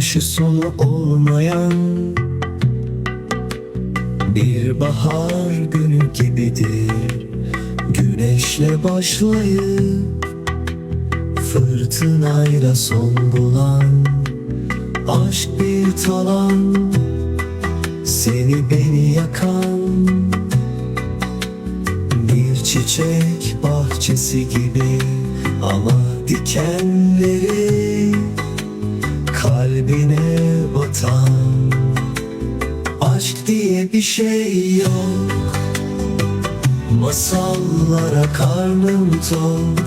Başı sonu olmayan Bir bahar günü gibidir. Güneşle başlayıp Fırtınayla son bulan Aşk bir talan. Seni beni yakan Bir çiçek bahçesi gibi Ama dikenleri bir şey yok. Masallara karnım tok.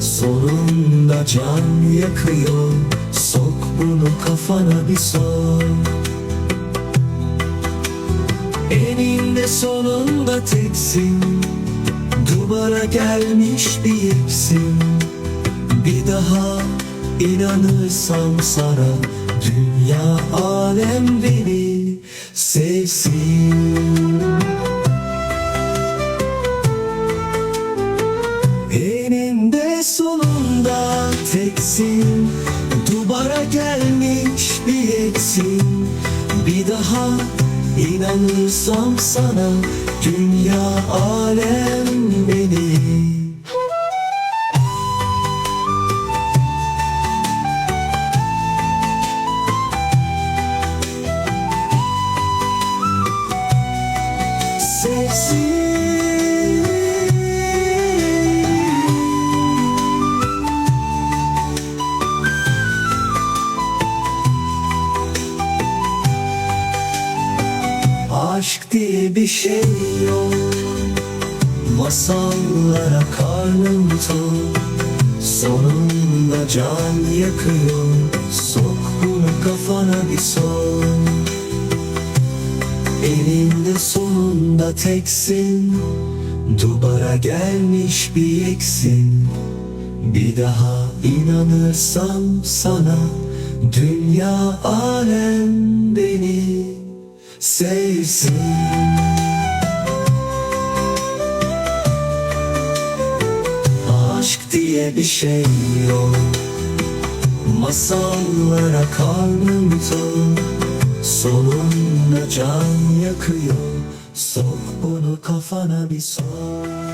Sonunda can yakıyor. Sok bunu kafana bir sok. Eninde sonunda teksin. Duvara gelmiş bir yeksin Bir daha inanırsam sana Dünya alem beni sevsin. Eninde sonunda teksin. Duvara gelmiş bir eksin Bir daha inanırsam sana Dünya alem Aşk diye bir şey yok. Masallara karnım tok. Sonunda can yakıyor. Sok bunu kafana bir sok Elinde sonunda teksin. Duvara gelmiş bir eksin. Bir daha inanırsam sana Dünya alem beni sevsin. Aşk diye bir şey yok. Masallara karnım tok Sonunda can yakıyor. Sok bunu kafana bir sok